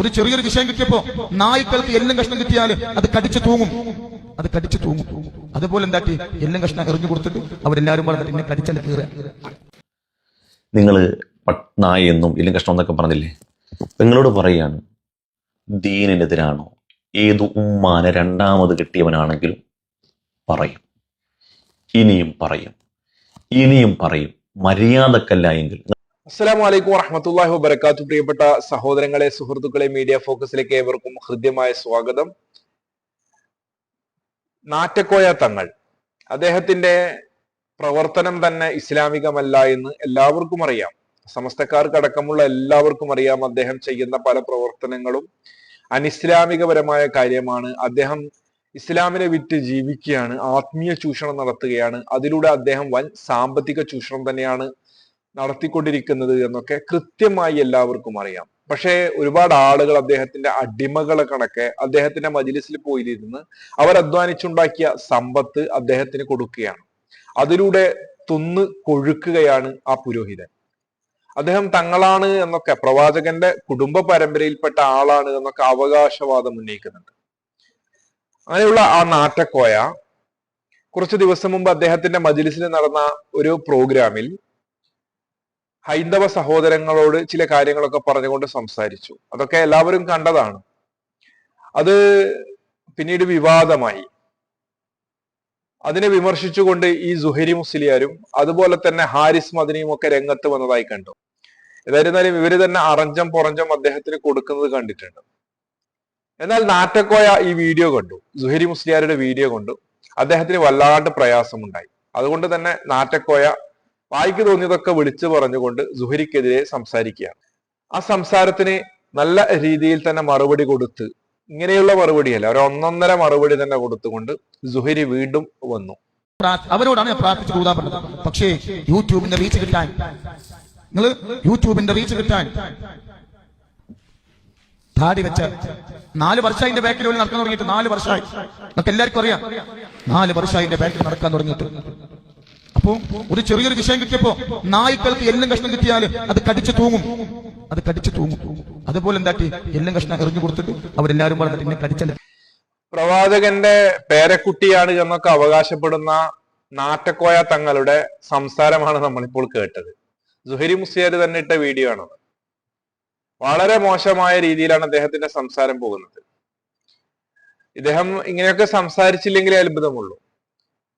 ഒരു ചെറിയൊരു വിഷയം കിട്ടിയപ്പോ നായ്ക്കൾക്ക് എല്ലാം കഷ്ണം കിട്ടിയാൽ അത് കടിച്ചു തൂങ്ങും. അത് കടിച്ചു തൂങ്ങും. അതുപോലെ എന്താക്കി എല്ലും കഷ്ണം എറിഞ്ഞു കൊടുത്തിട്ട് അവരെല്ലാരും പറഞ്ഞിട്ട് എന്നെ കടിച്ചല്ല കീറുക. നിങ്ങൾ പട്നായ എന്നും എല്ലും കഷ്ണം എന്നൊക്കെ പറഞ്ഞില്ലേ? നിങ്ങളോട് പറയാണ് ദീനിനെതിരാണോ? ഏത് ഉമ്മാനെ രണ്ടാമത് കിട്ടിയവനാണെങ്കിലും പറയും. ഇനിയും പറയും. ഇനിയും പറയും. മര്യാദക്കല്ല എങ്കിൽ അസ്സലാമു വലൈക്കും വറഹമത്തല്ലാഹി വബർക്കാത്തു പ്രിയപ്പെട്ട സഹോദരങ്ങളെ സുഹൃത്തുക്കളെ മീഡിയ ഫോക്കസിലേക്ക് ഏവർക്കും ഹൃദ്യമായ സ്വാഗതം. നാറ്റക്കോയ തങ്ങൾ. അദ്ദേഹത്തിന്റെ പ്രവർത്തനം തന്നെ ഇസ്ലാമികമല്ല എന്ന് എല്ലാവർക്കും അറിയാം. സമസ്തക്കാർക്കടക്കമുള്ള എല്ലാവർക്കും അറിയാം അദ്ദേഹം ചെയ്യുന്ന പല പ്രവർത്തനങ്ങളും അനിസ്ലാമികപരമായ കാര്യമാണ്. അദ്ദേഹം ഇസ്ലാമിനെ വിറ്റ് ജീവിക്കുകയാണ് ആത്മീയ ചൂഷണം നടത്തുകയാണ്. അതിലൂടെ അദ്ദേഹം വൻ സാമ്പത്തിക ചൂഷണം തന്നെയാണ് നടത്തിക്കൊണ്ടിരിക്കുന്നത് എന്നൊക്കെ കൃത്യമായി എല്ലാവർക്കും അറിയാം. പക്ഷേ ഒരുപാട് ആളുകൾ അദ്ദേഹത്തിന്റെ അടിമകളെ കണക്കെ അദ്ദേഹത്തിന്റെ മജിലിസിൽ പോയിരുന്ന് അവർ അധ്വാനിച്ചുണ്ടാക്കിയ സമ്പത്ത് അദ്ദേഹത്തിന് കൊടുക്കുകയാണ്. അതിലൂടെ തുന്ന് കൊഴുക്കുകയാണ് ആ പുരോഹിതൻ. അദ്ദേഹം തങ്ങളാണ് എന്നൊക്കെ പ്രവാചകന്റെ കുടുംബ പരമ്പരയിൽപ്പെട്ട ആളാണ് എന്നൊക്കെ അവകാശവാദം ഉന്നയിക്കുന്നുണ്ട്. അങ്ങനെയുള്ള ആ നാറ്റക്കോയ കുറച്ച് ദിവസം മുമ്പ് അദ്ദേഹത്തിന്റെ മജിലിസിൽ നടന്ന ഒരു പ്രോഗ്രാമിൽ ഹൈന്ദവ സഹോദരങ്ങളോട് ചില കാര്യങ്ങളൊക്കെ പറഞ്ഞുകൊണ്ട് സംസാരിച്ചു. അതൊക്കെ എല്ലാവരും കണ്ടതാണ്. അത് പിന്നീട് വിവാദമായി. അതിനെ വിമർശിച്ചുകൊണ്ട് ഈ സുഹരി മുസ്ലിയാരും അതുപോലെ തന്നെ ഹാരിസ് മദനിയും ഒക്കെ രംഗത്ത് വന്നതായി കണ്ടു. ഏതായിരുന്നാലും ഇവർ തന്നെ അറഞ്ചം പുറഞ്ചം അദ്ദേഹത്തിന് കൊടുക്കുന്നത് കണ്ടിട്ടുണ്ട്. എന്നാൽ നാറ്റക്കോയ ഈ വീഡിയോ കണ്ടു. സുഹരി മുസ്ലിയാരുടെ വീഡിയോ കണ്ടു. അദ്ദേഹത്തിന് വല്ലാണ്ട് പ്രയാസമുണ്ടായി. അതുകൊണ്ട് തന്നെ നാറ്റക്കോയ വായിക്ക് തോന്നിയതൊക്കെ വിളിച്ചു പറഞ്ഞുകൊണ്ട് സുഹരിക്കെതിരെ സംസാരിക്കുകയാണ്. ആ സംസാരത്തിന് നല്ല രീതിയിൽ തന്നെ മറുപടി കൊടുത്ത് ഇങ്ങനെയുള്ള മറുപടിയല്ല ഒരു ഒന്നൊന്നര മറുപടി തന്നെ കൊടുത്തുകൊണ്ട് സുഹരി വീണ്ടും വന്നു. അവരോടാണ് ഞാൻ പ്രാർത്ഥിച്ചു കൂടാൻ പറഞ്ഞത്. പക്ഷേ യൂട്യൂബിന്റെ റീച്ച് കിട്ടാൻ. നിങ്ങൾ യൂട്യൂബിന്റെ റീച്ച് കിട്ടാൻ. താടി വെച്ച നാല് വർഷമായി എന്റെ ബാക്കിൽ നടക്കാൻ തുടങ്ങിയിട്ട് നാല് വർഷമായി. നമുക്ക് എല്ലാവർക്കും അറിയാം? നാല് വർഷമായി എന്റെ ബാക്കിൽ നടക്കാൻ തുടങ്ങിയിട്ട്. അപ്പോ ഒരു ചെറിയൊരു വിഷയം കിട്ടിയപ്പോ നായ്ക്കൾക്ക് എല്ലാം കഷ്ണം കിട്ടിയാൽ അത് കടിച്ചു തൂങ്ങും. അത് കടിച്ചു തൂങ്ങും. അതുപോലെ എന്താക്കി? എല്ലാം കഷ്ണം എറിഞ്ഞു കൊടുത്തിട്ട് അവരെല്ലാരും പറഞ്ഞിട്ട് എന്നെ കടിച്ചല്ല? പ്രവാചകന്റെ പേരക്കുട്ടിയാണ് എന്നൊക്കെ അവകാശപ്പെടുന്ന നാറ്റക്കോയ തങ്ങളുടെ സംസാരമാണ് നമ്മളിപ്പോൾ കേട്ടത്. സുഹരി മുസ്ലിയാർ തന്നെ ഇട്ട വീഡിയോ ആണത്. വളരെ മോശമായ രീതിയിലാണ് അദ്ദേഹത്തിന്റെ സംസാരം പോകുന്നത്. ഇദ്ദേഹം ഇങ്ങനെയൊക്കെ സംസാരിച്ചില്ലെങ്കിലേ അത്ഭുതമുള്ളൂ.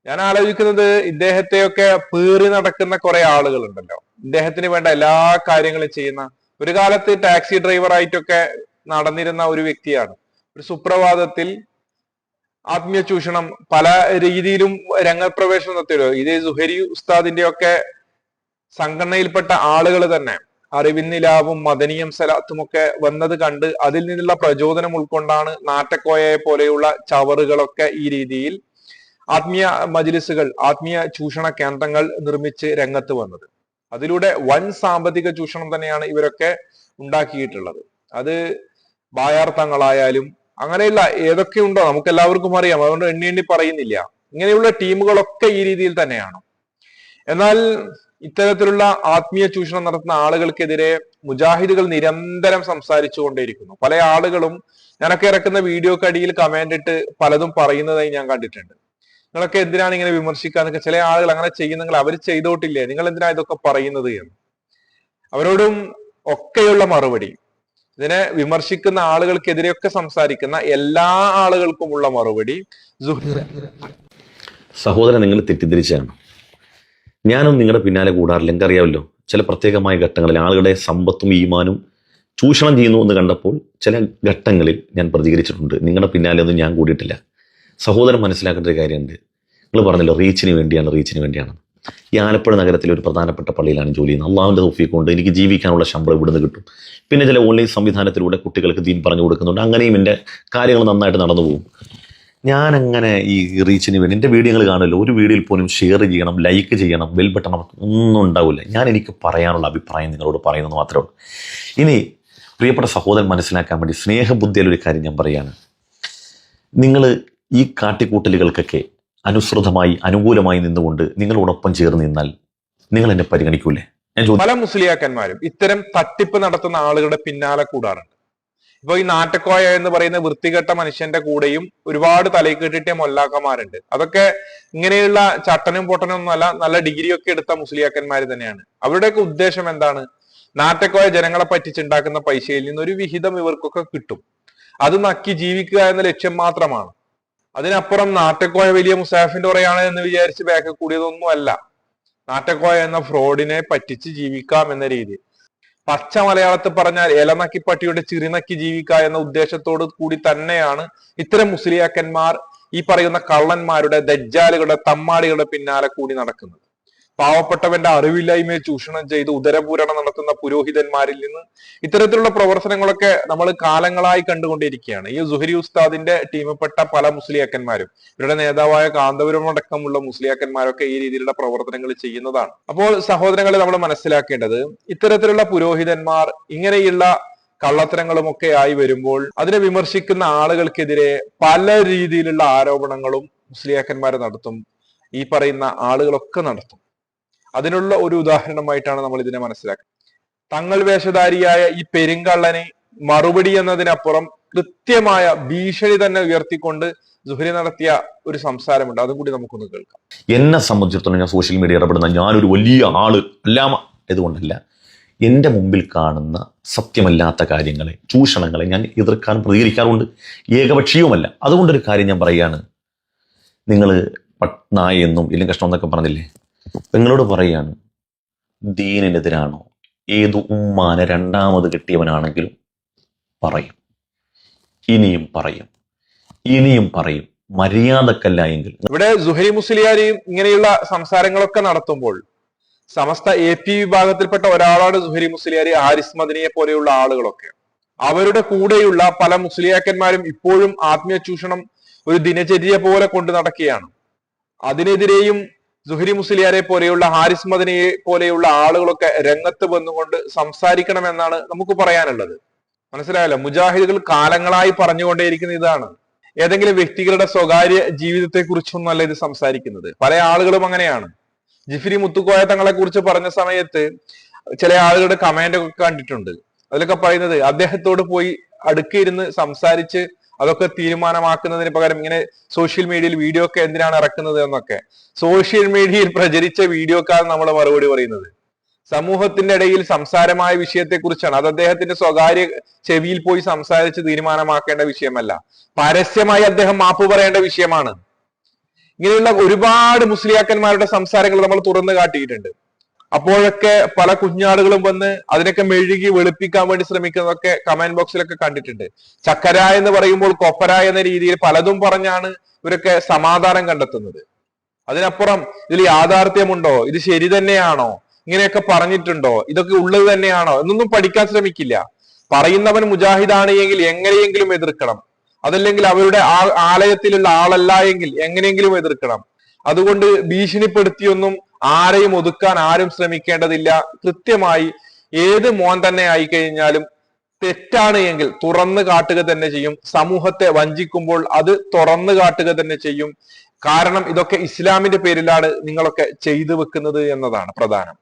ഞാൻ ആലോചിക്കുന്നത് ഇദ്ദേഹത്തെയൊക്കെ പേറി നടക്കുന്ന കുറെ ആളുകളുണ്ടല്ലോ. ഇദ്ദേഹത്തിന് വേണ്ട എല്ലാ കാര്യങ്ങളും ചെയ്യുന്ന ഒരു കാലത്ത് ടാക്സി ഡ്രൈവർ ആയിട്ടൊക്കെ നടന്നിരുന്ന ഒരു വ്യക്തിയാണ്. ഒരു സുപ്രഭാതത്തിൽ ആത്മീയ ചൂഷണം പല രീതിയിലും രംഗപ്രവേശനം നടത്തിയല്ലോ ഇതേ സുഹരി ഉസ്താദിന്റെ ഒക്കെ സംഘടനയിൽപ്പെട്ട ആളുകൾ തന്നെ. അറിവിന്നിലാവും മദനിയം സലാത്തും ഒക്കെ വന്നത് കണ്ട് അതിൽ നിന്നുള്ള പ്രചോദനം ഉൾക്കൊണ്ടാണ് നാട്ടക്കോയയെ പോലെയുള്ള ചവറുകളൊക്കെ ഈ രീതിയിൽ ആത്മീയ മജിലിസുകൾ ആത്മീയ ചൂഷണ കേന്ദ്രങ്ങൾ നിർമ്മിച്ച് രംഗത്ത് വന്നത്. അതിലൂടെ വൻ സാമ്പത്തിക ചൂഷണം തന്നെയാണ് ഇവരൊക്കെ ഉണ്ടാക്കിയിട്ടുള്ളത്. അത് ബായാർത്ഥങ്ങളായാലും അങ്ങനെയുള്ള ഏതൊക്കെ ഉണ്ടോ നമുക്ക് എല്ലാവർക്കും അറിയാം. അതുകൊണ്ട് എണ്ണി എണ്ണി പറയുന്നില്ല. ഇങ്ങനെയുള്ള ടീമുകളൊക്കെ ഈ രീതിയിൽ തന്നെയാണ്. എന്നാൽ ഇത്തരത്തിലുള്ള ആത്മീയ ചൂഷണം നടത്തുന്ന ആളുകൾക്കെതിരെ മുജാഹിദുകൾ നിരന്തരം സംസാരിച്ചു കൊണ്ടേയിരിക്കുന്നു. പല ആളുകളും ഞാനൊക്കെ ഇറക്കുന്ന വീഡിയോക്കടിയിൽ കമന്റ് ഇട്ട് പലതും പറയുന്നതായി ഞാൻ കണ്ടിട്ടുണ്ട്. നിങ്ങളൊക്കെ എന്തിനാണ് ഇങ്ങനെ വിമർശിക്കാന്നൊക്കെ ചില ആളുകൾ അങ്ങനെ ചെയ്യുന്നെങ്കിൽ അവർ ചെയ്തോട്ടില്ലേ? നിങ്ങൾ എന്തിനാ ഇതൊക്കെ പറയുന്നത് എന്ന്. അവരോടും ഒക്കെയുള്ള മറുപടി. ഇതിനെ വിമർശിക്കുന്ന ആളുകൾക്കെതിരെയൊക്കെ സംസാരിക്കുന്ന എല്ലാ ആളുകൾക്കുമുള്ള മറുപടി സുഹൃ സഹോദരൻ നിങ്ങൾ തെറ്റിദ്ധരിച്ചാണ്. ഞാനും നിങ്ങളുടെ പിന്നാലെ കൂടാറില്ല. എനിക്കറിയാമല്ലോ ചില പ്രത്യേകമായ ഘട്ടങ്ങളിൽ ആളുകളുടെ സമ്പത്തും ഈമാനും ചൂഷണം ചെയ്യുന്നു എന്ന് കണ്ടപ്പോൾ ചില ഘട്ടങ്ങളിൽ ഞാൻ പ്രതികരിച്ചിട്ടുണ്ട്. നിങ്ങളുടെ പിന്നാലെ ഒന്നും ഞാൻ കൂടിയിട്ടില്ല. സഹോദരൻ മനസ്സിലാക്കേണ്ട ഒരു കാര്യമുണ്ട്. നിങ്ങൾ പറഞ്ഞല്ലോ റീച്ചിന് വേണ്ടിയാണ് റീച്ചിന് വേണ്ടിയാണ്. ഈ ആലപ്പുഴ നഗരത്തിലെ ഒരു പ്രധാനപ്പെട്ട പള്ളിയിലാണ് ജോലി ചെയ്യുന്നത്. അള്ളാഹുവിന്റെ തോഫിയെ കൊണ്ട് എനിക്ക് ജീവിക്കാനുള്ള ശമ്പളം ഇവിടുന്ന് കിട്ടും. പിന്നെ ചില ഓൺലൈൻ സംവിധാനത്തിലൂടെ കുട്ടികൾക്ക് ദീൻ പറഞ്ഞു കൊടുക്കുന്നുണ്ട്. അങ്ങനെയും എന്റെ കാര്യങ്ങൾ നന്നായിട്ട് നടന്നു പോകും. ഞാനങ്ങനെ ഈ റീച്ചിന് വേണ്ടി എന്റെ വീഡിയോകൾ കാണുമല്ലോ ഒരു വീഡിയോയിൽ പോലും ഷെയർ ചെയ്യണം ലൈക്ക് ചെയ്യണം ബെൽ ബട്ടൺ ഒന്നും ഉണ്ടാവില്ല. ഞാൻ എനിക്ക് പറയാനുള്ള അഭിപ്രായം നിങ്ങളോട് പറയുന്നത് മാത്രമേ ഉള്ളൂ. ഇനി പ്രിയപ്പെട്ട സഹോദരൻ മനസ്സിലാക്കാൻ വേണ്ടി സ്നേഹബുദ്ധിയിലൊരു കാര്യം ഞാൻ പറയുകയാണ് നിങ്ങൾ ഈ കാട്ടിക്കൂട്ടലുകൾക്കൊക്കെ അനുസൃതമായി അനുകൂലമായി നിന്നുകൊണ്ട് നിങ്ങളോടൊപ്പം ചേർന്ന് നിന്നാൽ നിങ്ങൾ എന്നെ പരിഗണിക്കൂലേ? പല മുസ്ലിയാക്കന്മാരും ഇത്തരം തട്ടിപ്പ് നടത്തുന്ന ആളുകളുടെ പിന്നാലെ കൂടാറുണ്ട്. ഇപ്പൊ ഈ നാട്ടക്കോയ എന്ന് പറയുന്ന വൃത്തികെട്ട മനുഷ്യന്റെ കൂടെയും ഒരുപാട് തലയിൽ കെട്ടിട്ടിയ മൊല്ലാക്കന്മാരുണ്ട്. അതൊക്കെ ഇങ്ങനെയുള്ള ചട്ടനും പൊട്ടനും ഒന്നുമല്ല നല്ല ഡിഗ്രി ഒക്കെ എടുത്ത മുസ്ലിയാക്കന്മാർ തന്നെയാണ്. അവരുടെയൊക്കെ ഉദ്ദേശം എന്താണ്? നാട്ടക്കോയ ജനങ്ങളെ പറ്റിച്ചുണ്ടാക്കുന്ന പൈസയിൽ നിന്ന് ഒരു വിഹിതം ഇവർക്കൊക്കെ കിട്ടും. അത് നക്കി ജീവിക്കുക എന്ന ലക്ഷ്യം മാത്രമാണ്. അതിനപ്പുറം നാട്ടക്കോയ വലിയ മുസാഫിന്റെ കുറയാണ് എന്ന് വിചാരിച്ച് ബാക്ക് കൂടിയതൊന്നും അല്ല നാട്ടക്കോയ എന്ന ഫ്രോഡിനെ പറ്റിച്ച് ജീവിക്കാം എന്ന രീതി. പച്ച മലയാളത്തിൽ പറഞ്ഞാൽ ഇലനക്കി പട്ടിയുടെ ചിറിനക്കി ജീവിക്കുക എന്ന ഉദ്ദേശത്തോട് കൂടി തന്നെയാണ് ഇത്തരം മുസ്ലിയാക്കന്മാർ ഈ പറയുന്ന കള്ളന്മാരുടെ ദജ്ജാലുകളുടെ തമ്മാടികളുടെ പിന്നാലെ കൂടി നടക്കുന്നത്. പാവപ്പെട്ടവന്റെ അറിവില്ലായ്മയെ ചൂഷണം ചെയ്ത് ഉദരപൂരണം നടത്തുന്ന പുരോഹിതന്മാരിൽ നിന്ന് ഇത്തരത്തിലുള്ള പ്രവർത്തനങ്ങളൊക്കെ നമ്മൾ കാലങ്ങളായി കണ്ടുകൊണ്ടിരിക്കുകയാണ്. ഈ സുഹരി ഉസ്താദിന്റെ ടീമിൽപ്പെട്ട പല മുസ്ലിയാക്കന്മാരും ഇവരുടെ നേതാവായ കാന്തപുരമടക്കമുള്ള മുസ്ലിയാക്കന്മാരൊക്കെ ഈ രീതിയിലുള്ള പ്രവർത്തനങ്ങൾ ചെയ്യുന്നതാണ്. അപ്പോൾ സഹോദരങ്ങളെ നമ്മൾ മനസ്സിലാക്കേണ്ടത് ഇത്തരത്തിലുള്ള പുരോഹിതന്മാർ ഇങ്ങനെയുള്ള കള്ളത്തരങ്ങളുമൊക്കെ ആയി വരുമ്പോൾ അതിനെ വിമർശിക്കുന്ന ആളുകൾക്കെതിരെ പല രീതിയിലുള്ള ആരോപണങ്ങളും മുസ്ലിയാക്കന്മാർ നടത്തും ഈ പറയുന്ന ആളുകളൊക്കെ നടത്തും. അതിനുള്ള ഒരു ഉദാഹരണമായിട്ടാണ് നമ്മൾ ഇതിനെ മനസ്സിലാക്കുന്നത്. തങ്ങൾ വേഷധാരിയായ ഈ പെരുങ്കള്ളനെ മറുപടി എന്നതിനപ്പുറം കൃത്യമായ ഭീഷണി തന്നെ ഉയർത്തിക്കൊണ്ട് ജുഹരി നടത്തിയ ഒരു സംസാരമുണ്ട്. അതും കൂടി നമുക്കൊന്ന് കേൾക്കാം. എന്നെ സംബന്ധിച്ചിടത്തോളം ഞാൻ സോഷ്യൽ മീഡിയ ഇടപെടുന്ന ഞാനൊരു വലിയ ആൾ എല്ലാം ഇതുകൊണ്ടല്ല. എന്റെ മുമ്പിൽ കാണുന്ന സത്യമല്ലാത്ത കാര്യങ്ങളെ ചൂഷണങ്ങളെ ഞാൻ എതിർക്കാൻ പ്രതികരിക്കാറുണ്ട്. ഏകപക്ഷീയവുമല്ല. അതുകൊണ്ടൊരു കാര്യം ഞാൻ പറയുകയാണ് നിങ്ങൾ പട്നായ എന്നും ഇല്ലെങ്കിൽ കഷ്ണം എന്നൊക്കെ പറഞ്ഞില്ലേ? നിങ്ങളോട് പറയാണ് ദീനിനെതിരാണോ? ഏത് ഉമ്മാനെ രണ്ടാമത് കിട്ടിയവനാണെങ്കിലും പറയും. ഇനിയും പറയും. ഇനിയും പറയും. മര്യാദക്കല്ല എങ്കിൽ ഇവിടെ സുഹരി മുസ്ലിയാരെയും ഇങ്ങനെയുള്ള സംസാരങ്ങളൊക്കെ നടത്തുമ്പോൾ സമസ്ത എ പി വിഭാഗത്തിൽപ്പെട്ട ഒരാളാണ് സുഹരി മുസ്ലിയാരി ആരിസ് മദിനിയെ പോലെയുള്ള ആളുകളൊക്കെ. അവരുടെ കൂടെയുള്ള പല മുസ്ലിയാക്കന്മാരും ഇപ്പോഴും ആത്മീയ ചൂഷണം ഒരു ദിനചര്യ പോലെ കൊണ്ടു നടക്കുകയാണ്. അതിനെതിരെയും സുഹരി മുസ്ലിയാരെ പോലെയുള്ള ഹാരിസ് മദനിയെ പോലെയുള്ള ആളുകളൊക്കെ രംഗത്ത് വന്നുകൊണ്ട് സംസാരിക്കണമെന്നാണ് നമുക്ക് പറയാനുള്ളത്. മനസ്സിലായല്ലോ? മുജാഹിദുകൾ കാലങ്ങളായി പറഞ്ഞുകൊണ്ടേയിരിക്കുന്ന ഇതാണ്. ഏതെങ്കിലും വ്യക്തികളുടെ സ്വകാര്യ ജീവിതത്തെ കുറിച്ചൊന്നും അല്ല ഇത് സംസാരിക്കുന്നത്. പല ആളുകളും അങ്ങനെയാണ്. ജിഫിരി മുത്തുക്കോയ തങ്ങളെ കുറിച്ച് പറഞ്ഞ സമയത്ത് ചില ആളുകളുടെ കമന്റ് ഒക്കെ കണ്ടിട്ടുണ്ട്. അതിലൊക്കെ പറയുന്നത് അദ്ദേഹത്തോട് പോയി അടുക്കിയിരുന്ന് സംസാരിച്ച് അതൊക്കെ തീരുമാനമാക്കുന്നതിന് പകരം ഇങ്ങനെ സോഷ്യൽ മീഡിയയിൽ വീഡിയോ ഒക്കെ എന്തിനാണ് ഇറക്കുന്നത് എന്നൊക്കെ. സോഷ്യൽ മീഡിയയിൽ പ്രചരിച്ച വീഡിയോക്കാണ് നമ്മൾ മറുപടി പറയുന്നത്. സമൂഹത്തിന്റെ ഇടയിൽ സംസാരമായ വിഷയത്തെക്കുറിച്ചാണ്. അത് അദ്ദേഹത്തിന്റെ സ്വകാര്യ ചെവിയിൽ പോയി സംസാരിച്ച് തീരുമാനമാക്കേണ്ട വിഷയമല്ല. പരസ്യമായി അദ്ദേഹം മാപ്പ് പറയേണ്ട വിഷയമാണ്. ഇങ്ങനെയുള്ള ഒരുപാട് മുസ്ലിയാക്കന്മാരുടെ സംസാരങ്ങൾ നമ്മൾ തുറന്നു കാട്ടിയിട്ടുണ്ട്. അപ്പോഴൊക്കെ പല കുഞ്ഞാടുകളും വന്ന് അതിനൊക്കെ മെഴുകി വെളുപ്പിക്കാൻ വേണ്ടി ശ്രമിക്കുന്നതൊക്കെ കമന്റ് ബോക്സിലൊക്കെ കണ്ടിട്ടുണ്ട്. ചക്കര എന്ന് പറയുമ്പോൾ കൊപ്പര എന്ന രീതിയിൽ പലതും പറഞ്ഞാണ് ഇവരൊക്കെ സമാധാനം കണ്ടെത്തുന്നത്. അതിനപ്പുറം ഇതിൽ യാഥാർത്ഥ്യമുണ്ടോ? ഇത് ശരി തന്നെയാണോ? ഇങ്ങനെയൊക്കെ പറഞ്ഞിട്ടുണ്ടോ? ഇതൊക്കെ ഉള്ളത് തന്നെയാണോ? എന്നൊന്നും പഠിക്കാൻ ശ്രമിക്കില്ല. പറയുന്നവൻ മുജാഹിദാണ് എങ്കിൽ എങ്ങനെയെങ്കിലും എതിർക്കണം. അതല്ലെങ്കിൽ അവരുടെ ആ ആലയത്തിലുള്ള ആളല്ല എങ്കിൽ എങ്ങനെയെങ്കിലും എതിർക്കണം. അതുകൊണ്ട് ഭീഷണിപ്പെടുത്തിയൊന്നും ആരെയും ഒതുക്കാൻ ആരും ശ്രമിക്കേണ്ടതില്ല. കൃത്യമായി ഏത് മോൻ തന്നെ ആയിക്കഴിഞ്ഞാലും തെറ്റാണ് എങ്കിൽ തുറന്നു കാട്ടുക തന്നെ ചെയ്യും. സമൂഹത്തെ വഞ്ചിക്കുമ്പോൾ അത് തുറന്നു കാട്ടുക തന്നെ ചെയ്യും. കാരണം ഇതൊക്കെ ഇസ്ലാമിന്റെ പേരിലാണ് നിങ്ങളൊക്കെ ചെയ്തു വെക്കുന്നത് എന്നതാണ് പ്രധാനം.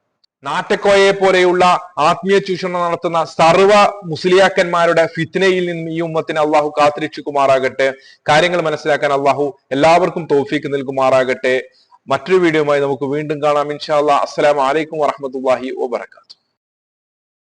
നാട്ടക്കോയെ പോലെയുള്ള ആത്മീയ ചൂഷണം നടത്തുന്ന സർവ മുസ്ലിയാക്കന്മാരുടെ ഫിത്നയിൽ നിന്നും ഈ ഉമ്മത്തിന് അള്ളാഹു കാത്തിരക്ഷിക്കുമാറാകട്ടെ. കാര്യങ്ങൾ മനസ്സിലാക്കാൻ അള്ളാഹു എല്ലാവർക്കും തോഫീക്ക് നൽകുമാറാകട്ടെ. മറ്റൊരു വീഡിയോയുമായി നമുക്ക് വീണ്ടും കാണാം. ഇൻഷാ അല്ലാ അസ്സലാമു അലൈക്കും വറഹ്മത്തുള്ളാഹി വബറകാതുഹു.